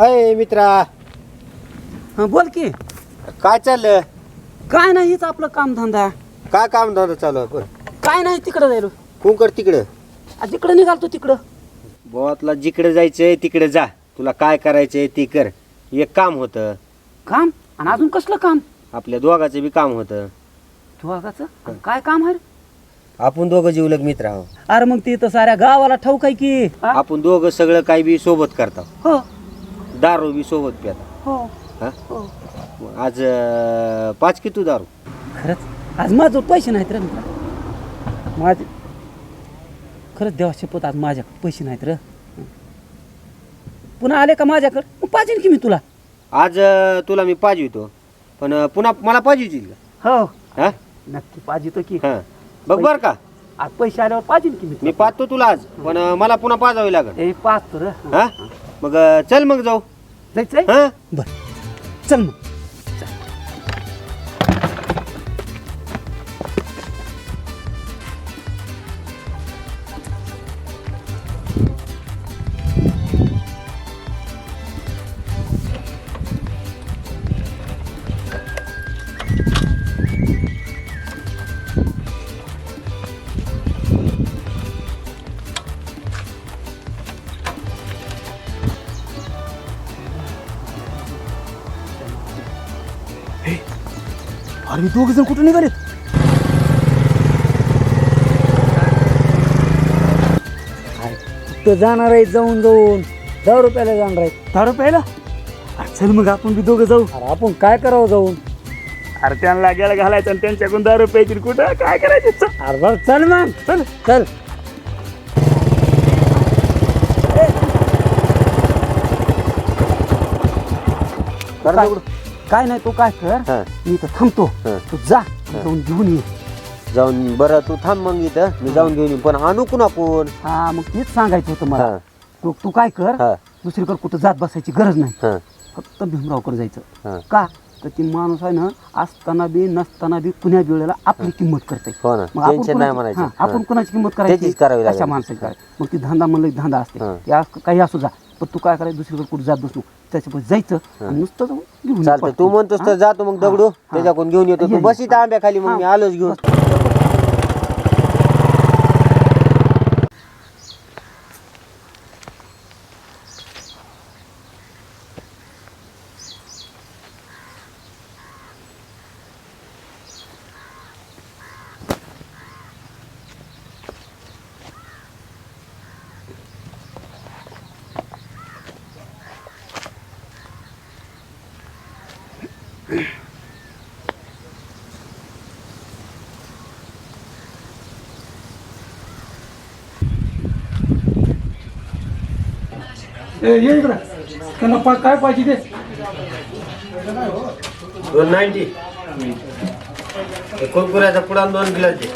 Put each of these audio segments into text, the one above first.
अय मित्रा. हा बोल की. काय चाललं? काय नाही हेच आपलं कामधंदा. काय काम धंदा चालू आहे? पण काय नाही तिकडं जायलो. कोण कर तिकडं. आ, तिकडं निघालतो तिकडं. बुवा तुला जिकडे जायचंय तिकडे जा. तुला काय करायचंय ती कर. एक काम होतं. काम? आणि अजून कसलं काम? आपल्या दोघाचं बी काम होतं. आणि काय काम आहे? रे? आपण दोघं जीवलग मित्र आहोत. अरे मग ते तर साऱ्या गावाला ठाऊक आहे की. हा? आपण दोघं सगळं काही बी सोबत करतो हो. दारू बी सोबत पिता हो. हा? हो. मग आज अं, पाच की तू दारू? खरंच? आज माझं पैसे नाहीत रे मित्रा. माझे खरंच देवा शपथ आज माझ्याकडे पैसे नाहीत रे. पुन्हा आले का माझ्याकडे? मग पाहिजे की मी तुला? आज अं, तुला मी पाजवितो. पण अं, पुन्हा मला पाजवितील का? हो. हा? नक्की पाहिजे की. हा. बघ बर का. आज पैसे आल्यावर पाहिजे की मी मी पाहतो तुला आज पण अं, मला पुन्हा पाजावी लागेल. ए पाच तर हा. मग अं, चल मग जाऊ. जायचंय हा? बर. चल मग. अरे दोघ जण कुठं निघालेत? कुठं जाणार आहे जाऊन जाऊन? दहा रुपयाला जाणार आहे. दहा रुपयाला? अरे चल मग आपण बी दोघं जाऊ. अरे आपण काय करावं जाऊन? अरे त्यांना गेला घालायचं आणि त्यांच्याकडून दहा रुपयाची कुठं? काय करायचं? अरे बरं चल मग. चल. चल. काय? काय नाही तू काय कर? हा. मी इथं थांबतो. हा. तू जा जाऊन घेऊन ये जाऊन बरं तू थांब मग इथं. मी जाऊन घेऊन येईन. पण आणू कुणा कोण हा मग तेच सांगायचं होतं मला. हा. तू तू काय कर? हा. दुसरीकडे कुठं जात बसायची गरज नाही. हा. फक्त भीमरावकडे हा. जायचं का? तर ती माणूस आहे ना असताना बी नसताना बी कुण्या वेळेला आपली किंमत करते हो ना मग आपण टेन्शन नाही कुणाची- म्हणायचं हा, आपण. कुणाची किंमत करायची त्याचीच करावी लागेल. अशा माणसाची करायची मग ती धंदा म्हणलं की धंदा असते हा. ते काही असू जा पण तू काय करायचं दुसरीकडे कुठे जात बसू त्याच्याकडे जायचं आणि नुसतं जाऊन घेऊन चालतं तू. म्हणतोस तर? जातो मग दगडू. त्याच्याकडून घेऊन येतो ये, तू ये. बस इथं आंब्याखाली मग मी. आलोच घेऊन ये इकडं त्यांना पा काय पाहिजे ते दोन नाईन्टी कुरकुऱ्याचा पुढा दोन गिलास दे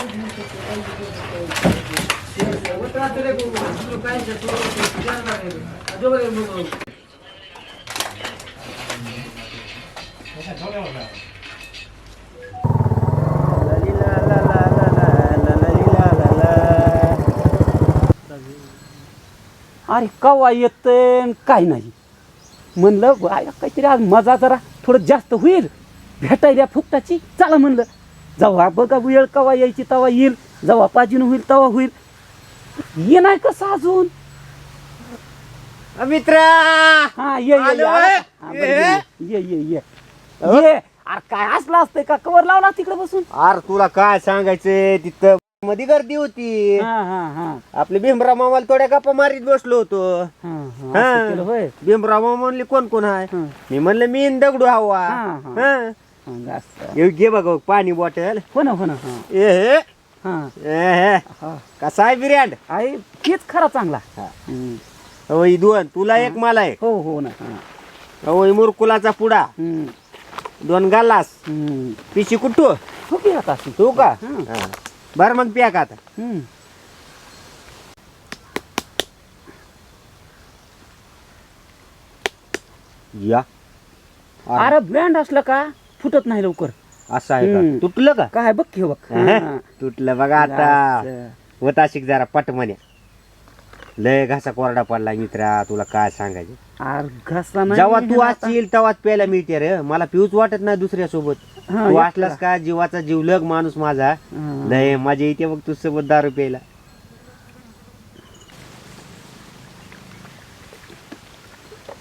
अरे कवा येतं काय नाही. म्हणलं बाया, काहीतरी आज मजा जरा थोडं जास्त होईल. भेटायला फुकटाची. चला म्हणलं. जेव्हा बघा वेळ कवा यायची तवा येईल. जेव्हा पाजीन होईल तवा होईल. ये नाही कसं अजून? मित्र! हा ये ये, ये आलो? हा, बरं, ये ये ये. ये. अरे काय असलं असतंय का? कवर लावला तिकडे बसून? अरे तुला काय सांगायचंय? तिथं मध्ये गर्दी होती. हा हा हा. आपले भीमराव मामाला थोड्या गप्पा मारीत बसलो होतो. हा, हा, असं केलं होय. भीमराव मामा म्हणले कोण कोण आहे हा. मी म्हणलं मी दगडू हवा. हा, हा. हा. हा, असं. हे घे बघ पाणी बॉटल हो ना हो ना हा. ए हे. हा. ए हे. हा. कसा आहे बिर्याड आहे तेच खरा चांगला. हा. हम्म. दोन तुला एक मला एक. हो हो ना हा. मुरकुलाचा पुडा. हम्म. दोन गालास. पिशी कुठू? आता अशी. तू का? हा. बर मग प्या का आता. हम्म. या. अरे ब्रँड असलं का फुटत नाही लवकर. असं आहे हम्म. का तुटलं का? काय बघ की हे बघ. हा. तुटलं बघा आता. असं. होता शिक जरा पट म्हणे लय घासा कोरडा पडला मित्रा तुला काय सांगायचं? अरे घसा नाही जेव्हा तू. असशील तेव्हाच प्यायला मिळते रे. मला पिऊच वाटत नाही दुसऱ्या सोबत. हा, तू एकटा. असलास का? जीवाचा जीवलग माणूस माझा. हा. लय मजा येते बघ तू सोबत दारू प्यायला.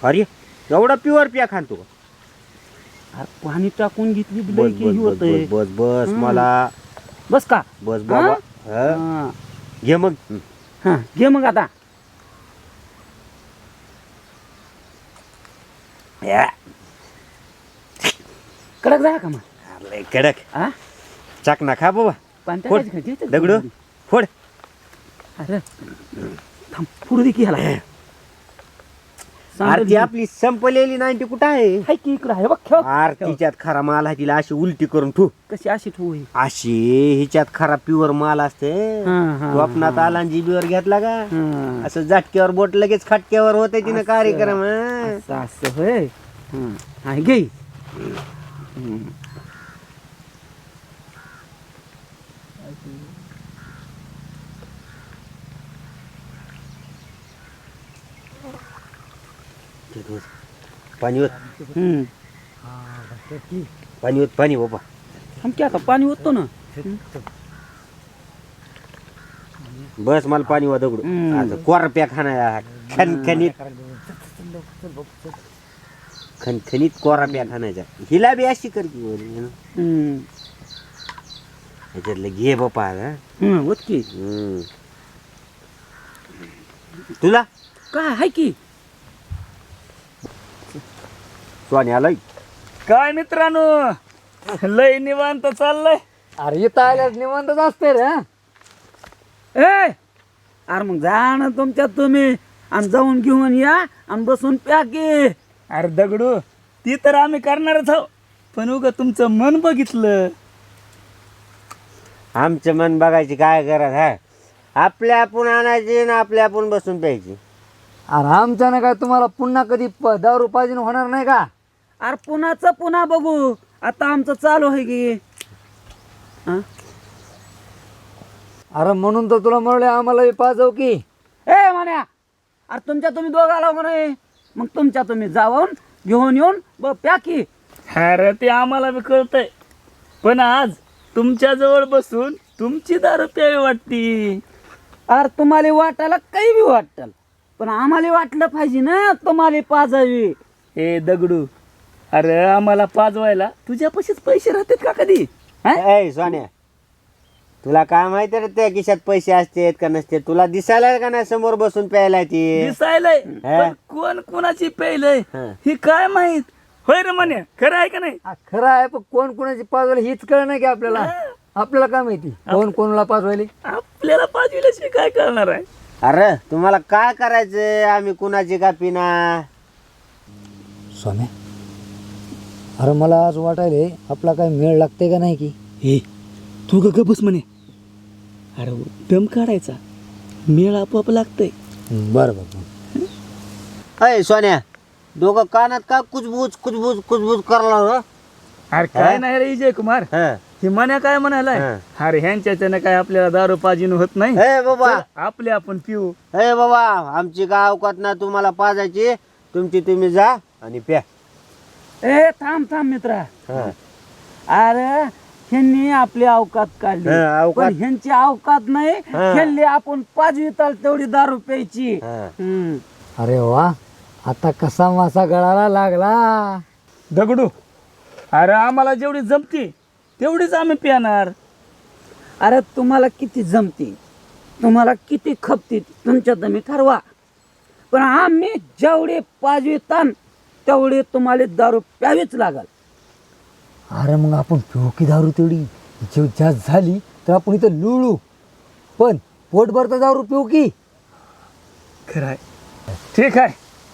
अरे एवढा प्युअर पिया खान तू अरे पाणी टाकून घेतली बस की बस, बस होतंय बस बस हम्म. मला. बस का? बस बाबा. हा? हा. घे मग. हा घे मग आता. या. कडक जा का मग लय कडक हा चाक ना खा बाबा पाणी फोड? दगडू फोड अरे थांब पुढे दे की ह्याला अरे ती आपली संपलेली नाईन्टी कुठं आहे हाय की इकडं आहे बघ खेळ अरे तिच्यात खरा माल आहे तिला अशी उलटी करून ठू कशी अशी ही? अशी हिच्यात खरा प्युअर माल असते स्वप्नात आला आणि जीबीवर घेतला का. असं झटक्यावर बोट लगेच खटक्यावर होते तिने. कार्यक्रम. असं असं होय हा. हा घे हम्म. पाणी होत हम्म. पाणी होत पाणी बाबा आता पाणी होतो ना बस मला पाणी वा दगडू हम्म. आता कोर प्या खाना खनखनीत खनखनीत कोरा प्या खाण्याच्या हिला बी अशी कर की वरी, हं. हम्म. ह्याच्यातलं घे बापा हं. हम्म, होत की. तुला काय आहे की स्वानी आलाय. काय मित्रांनो? लय निवांत चाललंय. अरे इथं आल्यास निवांतच असते रे हं? ए अरे मग जा ना तुमच्यात तुम्ही आणि जाऊन घेऊन या आणि बसून प्या की अरे दगडू ती तर आम्ही करणारच आहो. पण उग तुमचं मन बघितलं. आमचं मन बघायची काय गरज आहे? आपल्या आपण आणायची ना आपल्या आपण बसून प्यायची. अरे आमच्यानं काय तुम्हाला पुन्हा कधी प- दारू पाहिजे होणार नाही का? अरे पुन्हाच पुन्हा बघू. आता आमचं चालू आहे की. हं? अरे म्हणून तर तुला म्हणले आम्हाला बी पाजव की. ए मान्या. अरे तुमच्या तुम्ही दोघं आला म्हणे मग तुमच्या तुम्ही जाऊन घेऊन येऊन ब प्या की. अरे ते आम्हाला बी कळतंय. पण आज तुमच्या जवळ बसून तुमची दारू प्यावी वाटती. अरे तुम्हाला वाटायला काही बी वाटल. पण आम्हाला वाटलं पाहिजे ना तुम्हाला पाजावी. ए दगडू अरे आम्हाला पाजवायला. तुझ्यापाशीच पैसे राहतात का कधी? हं? ए सोन्या तुला काय माहिती रे त्या खिशात पैसे असतेत का नसते तुला दिसायला का नाही समोर बसून प्यायला ती? दिसायलंय हा. पण कोण कोणाची पेलय हा. ही काय माहीत? होय रे म्हणे खरं आहे का नाही? हा, खरं आहे पण कोण कोणाची पाजवायला हीच कळ नाही की आपल्याला. आपल्याला काय माहिती? कोण कोणाला पाजवायली? आपल्याला पाजविल्याशिवाय काय करणार आहे? अरे तुम्हाला काय करायचंय? आम्ही कुणाची का पिना स्वामी अरे मला आज वाटायले आपला काय मेळ लागते का नाही की? हे तू ग बस म्हणे. अरे दम काढायचा. मेळ आपोआप लागतंय. बरं बरं अय सोन्या दोघं कानात का कुचबुच कुचबुच कुचबुच करला हो अरे काय नाही रे विजय कुमार हं. हे म्हण्या काय म्हणालाय? हा. अरे ह्यांच्याच्यानं काय आपल्याला दारू पाजीन होत नाही? ए बाबा. चल, आपले आपण पिऊ. ए बाबा आमची काय अवकात ना तुम्हाला पाजायची. तुमची तुम्ही जा आणि प्या. ए थांब थांब मित्रा हं. अरे ह्यांनी आपली अवकात काढली हं, अवकात. पण ह्यांची अवकात नाही हं. ह्यांनी आपण पाचवी ताल तेवढी दारू प्यायची हं. हम्म. अरे वा आता कसा मासा गळाला लागला दगडू अरे आम्हाला जेवढी जमती तेवढीच आम्ही पिणार अरे तुम्हाला किती जमती तुम्हाला किती खपती तुमच्या तुम्ही ठरवा पण आम्ही जेवढे पाचवी ताण तेवढी तुम्हाला दारू प्यावीच लागल. अरे मग आपण पिऊ की दारू तेवढी? जीव जास्त झाली तर आपण इथं लुळू. पण पोटभर तर दारू पिऊ की? खरं आहे. ठीक आहे.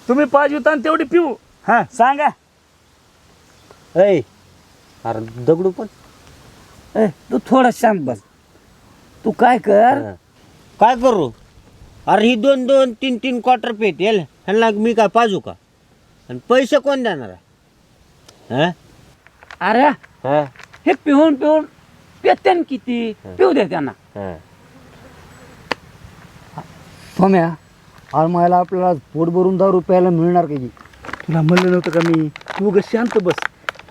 तुम्ही पाचवी ताण तेवढी पिऊ. हा सांगा. ऐ अरे दगडू पण. ए तू थोडं शांत बस. तू काय कर. काय करू? अरे ही दोन दोन तीन तीन क्वार्टर पेटेल ह्यांना मी काय पाजू का? आणि पैसे कोण देणार आहे? हं? अरे हं? हे पिऊन पिऊन पेतेन किती? पिऊ दे त्यांना. हं. सोम्या अरे मला आपल्याला पोट भरून दारू प्यायला मिळणार काही तुला म्हणलं नव्हतं का मी? तू ग शांत बस.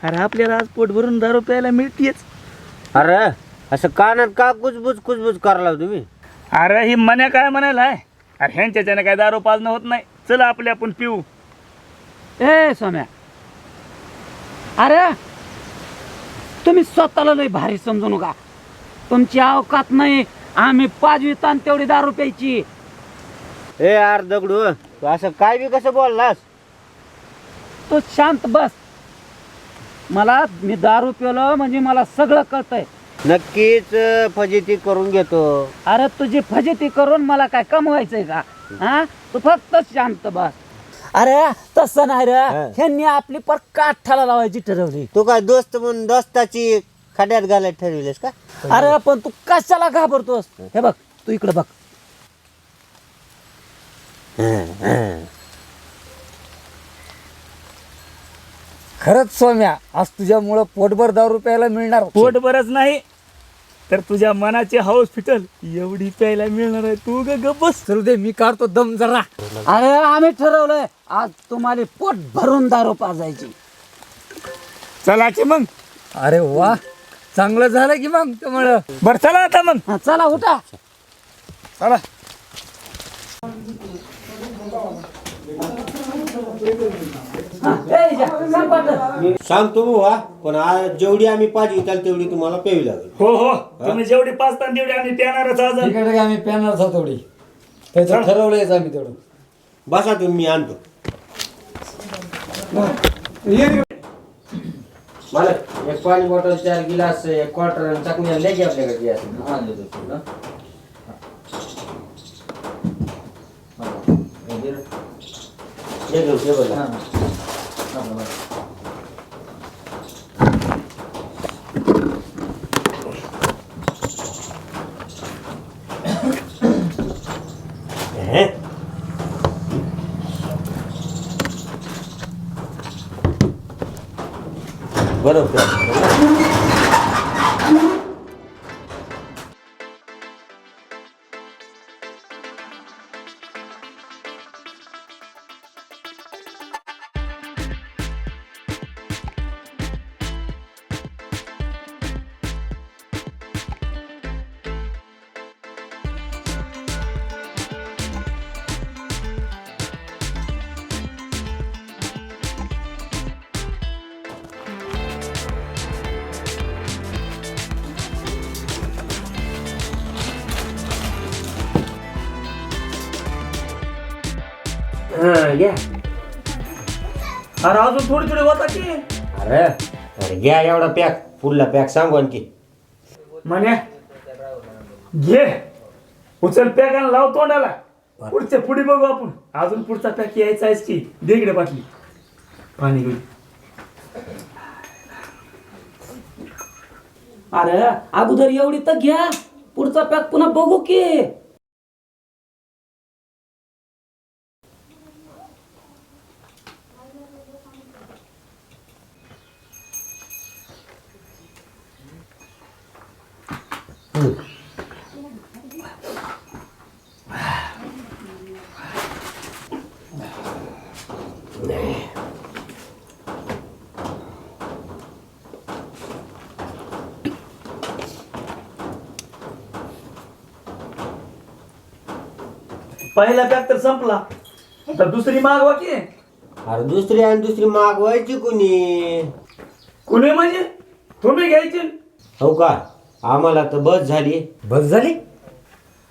अरे आपल्याला आज पोट भरून दारू प्यायला मिळतेच अरे असं कानात का कुजबुज कुजबुज करायला तुम्ही अरे ही मन्या काय म्हणायला आहे अरे ह्यांच्याच्याने काय दारू पाजणं होत नाही. चला आपले आपण पिऊ. ए सोम्या अरे तुम्ही स्वतःला लय भारी समजू नका. तुमची अवकात नाही आम्ही पाचवी ताण तेवढी दारू प्यायची ए यार दगडू तू असं काय बी कसं बोललास? तू शांत बस. मला मी दारू पिलो म्हणजे मला सगळं कळतंय. नक्कीच अं, फजिती करून घेतो. अरे तुझी फजिती करून मला काय कमवायचंय का? हा? तू फक्त शांत बस. अरे तसं नाही रे. हा. ह्यांनी आपली पर काठाला लावायची ठरवली. तू काय दोस्त म्हणून दोस्ताची खड्यात घालायला ठरविलेस का? अरे पण तू कशाला घाबरतोस? हे बघ तू इकडे बघ. खरंच सोम्या आज तुझ्यामुळं पोटभर दारू प्यायला मिळणार पोट बरंच नाही तर तुझ्या मनाची हाऊस फिटल एवढी प्यायला मिळणार आहे तू ग गप्प बस. चल दे मी काढतो दम जरा. अरे आम्ही ठरवलंय आज तुम्हाला पोट भरून दारू पाजायची. चला की मग. अरे वा चांगलं झालं की मग त्यामुळं बर चला आता मग. हा, चला उठा. चला. सांगतो बुवा पण आज जेवढी आम्ही पाहिजे त्याला तेवढी तुम्हाला प्यावी लागेल. हो हो. तुम्ही जेवढी पाचता तेवढी आम्ही प्यानारच आज. तिकडे आम्ही आहोत तेवढी. त्याचं ठरवलंयच आम्ही तेवढं. बसा तुम्ही मी आणतो. मला एक पाणी बॉटल चार गिलास एक क्वार्टर आणि चकण्या लय आपल्याकडे गॅस हे. घेऊ. हे? 上的。What a bitch. घ्या अरे अजून थोडी थोडी होता की? अरे अरे घ्या एवढा पॅक पुढला पॅक सांगू आणखी म्हणे घे. उचल पॅक आणि लाव तोंडाला. पुढच्या पुढे बघू आपण. अजून पुढचा पॅक यायचा आहेस की? दे इकडे बाटली. पाणी घेऊन. अरे अगोदर एवढी तर घ्या. पुढचा पॅक पुन्हा बघू की. पहिला पॅक तर संपला. तर दुसरी मागवा की अरे दुसरी आणि दुसरी मागवायची कुणी? कुणी म्हणजे? तुम्ही घ्यायची. हो का? आम्हाला तर बस झाली. बस झाली?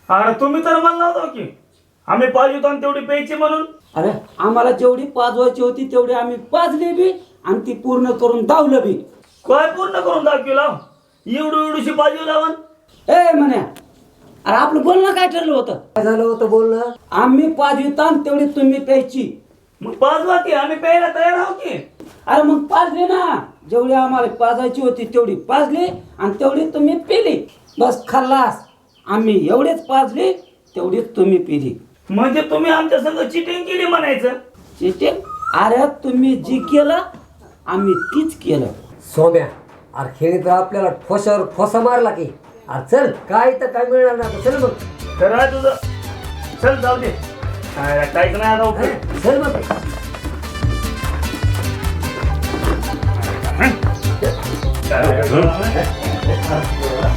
अरे तुम्ही तर म्हणला होता की आम्ही पाहिजे होतो आणि तेवढी प्यायची म्हणून. अरे आम्हाला जेवढी पाजवायची होती तेवढी आम्ही पाजली बी आणि ती पूर्ण करून दावलं बी. काय पूर्ण करून दाखवला? एवढू एवढीशी पाहिजे लावून ए म्हण्या. अरे आपलं बोलणं काय ठरलं होतं? काय झालं होतं बोलणं? आम्ही पाजवी ताण तेवढी तुम्ही प्यायची. मग पाचवा की आम्ही प्यायला तयार आहो की? अरे मग पाजली ना. जेवढी आम्हाला पाजायची होती तेवढी पाजली आणि तेवढी तुम्ही पिली. बस खल्लास. आम्ही एवढीच पाजली तेवढीच तुम्ही पिली. म्हणजे तुम्ही आमच्या संग चिटिंग केली म्हणायचं? चिटे अरे तुम्ही जी केलं आम्ही तीच केलं. सोम्या अरे खेळी तर आपल्याला ठोसावर ठोसा मारला की. आ, चल काय तर काय मिळणार ना चल मग. खरं आहे तुझं. चल जाऊ दे. काहीच नाही चल मग. काय